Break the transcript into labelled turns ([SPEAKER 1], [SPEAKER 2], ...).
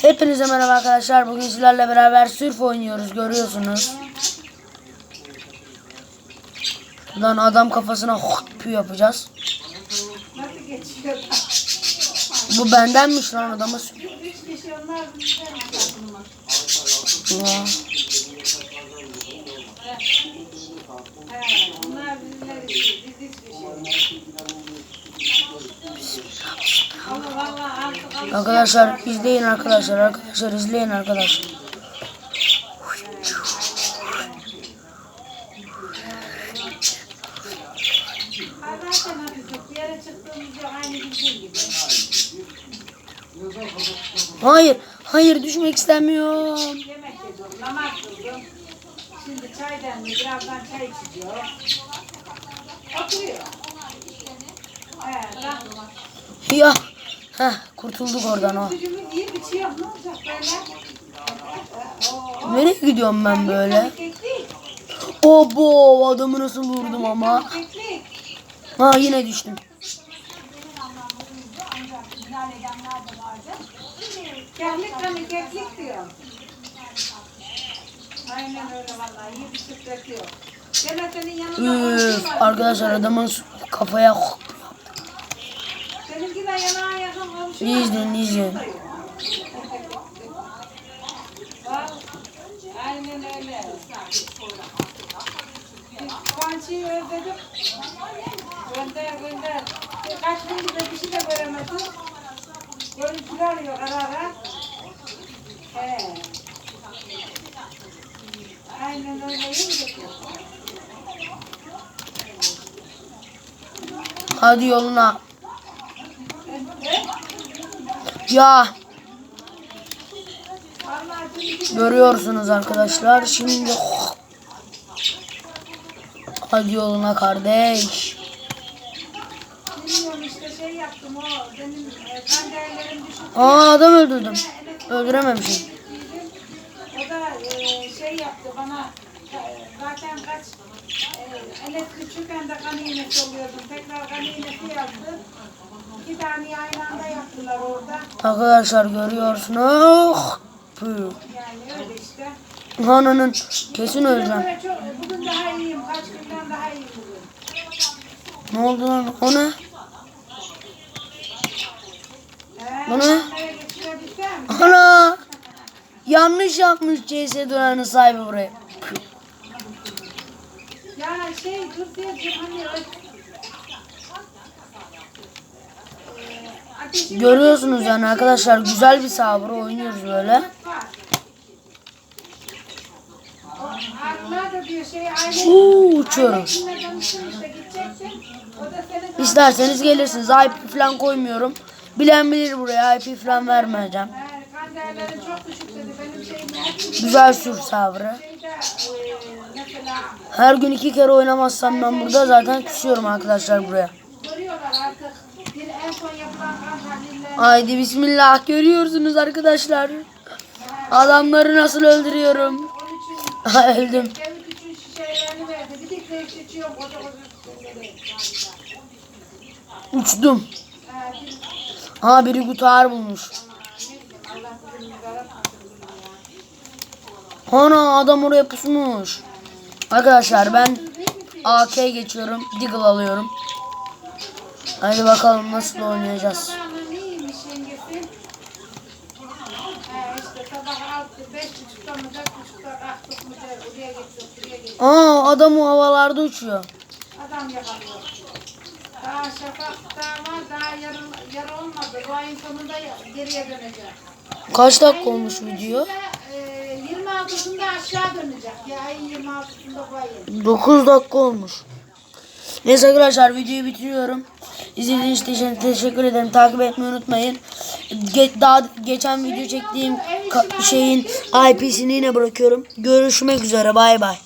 [SPEAKER 1] Hepinize merhaba arkadaşlar. Bugün sizlerle beraber sürf oynuyoruz. Görüyorsunuz. Lan adam kafasına hop yapacağız. Bu bendenmiş lan
[SPEAKER 2] onlar bizden takımı.
[SPEAKER 1] Ya. Arkadaşlar izleyin arkadaşlar. Arkadaşlar izleyin arkadaşlar. Hayır. Hayır düşmek istemiyorum.
[SPEAKER 2] Şimdi çay demli, birazdan çay içiyor. Oturuyor. Rahat.
[SPEAKER 1] Ya. Heh, kurtulduk oradan o. Nereye gidiyorum ben böyle? Obo adamı nasıl vurdum ama. Ha yine düştüm.
[SPEAKER 2] Keklik hani keklik diyor. Aynen öyle vallahi. İyi bir yok.
[SPEAKER 1] Arkadaşlar adamın kafaya izleyin, iyi izleyin.
[SPEAKER 2] Bak, Aynen de bir şey de göremedim. Görüntülü arıyor ara ara. He. Aynen öyle?
[SPEAKER 1] Hadi yoluna. Ya görüyorsunuz arkadaşlar. Şimdi Hadi yoluna kardeş. Aa adam öldürdüm. Öldürememişim.
[SPEAKER 2] O da e, şey yaptı bana zaten kaç e, elektrik küçükken de kan iğnesi oluyordum. Tekrar kan iğnesi yaptı. İki tane aynı anda yaptılar orada.
[SPEAKER 1] Arkadaşlar görüyorsunuz.
[SPEAKER 2] Yani öyle işte.
[SPEAKER 1] Ananın kesin öleceğim.
[SPEAKER 2] Çok, bugün daha iyiyim. Kaç günden daha iyiyim bugün.
[SPEAKER 1] Ne oldu lan? O ne? Bu ne? Ana! Yanlış yapmış CS duranın sahibi buraya.
[SPEAKER 2] Ya şey dur diye hani ö- Ee, ateşin-
[SPEAKER 1] Görüyorsunuz yani arkadaşlar güzel bir sabır oynuyoruz böyle.
[SPEAKER 2] Şey
[SPEAKER 1] Uuu
[SPEAKER 2] senin
[SPEAKER 1] İsterseniz gelirsiniz. IP falan koymuyorum. Bilen bilir buraya IP falan vermeyeceğim. Güzel sür sabrı. Her gün iki kere oynamazsam ben burada zaten küsüyorum arkadaşlar buraya. Haydi bismillah görüyorsunuz arkadaşlar. Adamları nasıl öldürüyorum.
[SPEAKER 2] 13'ün
[SPEAKER 1] Ha, Öldüm. Uçtum. Ha biri guitar bulmuş.
[SPEAKER 2] Bunu ya.
[SPEAKER 1] Ana adam oraya pusmuş. Arkadaşlar ben AK geçiyorum. Deagle alıyorum. Hadi bakalım nasıl oynayacağız. Aa adam o havalarda uçuyor.
[SPEAKER 2] Adam. Daha şafak daha daha yarın, yarı olmadı. Bu ayın sonunda geriye dönecek.
[SPEAKER 1] Kaç dakika olmuş video?
[SPEAKER 2] Ee, 26'sında aşağı dönecek. Ya ayın 26'sında bu ayın.
[SPEAKER 1] 9 dakika olmuş. Neyse arkadaşlar videoyu bitiriyorum. İzlediğiniz için teşekkür ederim. Takip etmeyi unutmayın. Ge- daha geçen video çektiğim şeyin IP'sini yine bırakıyorum. Görüşmek üzere. Bay bay.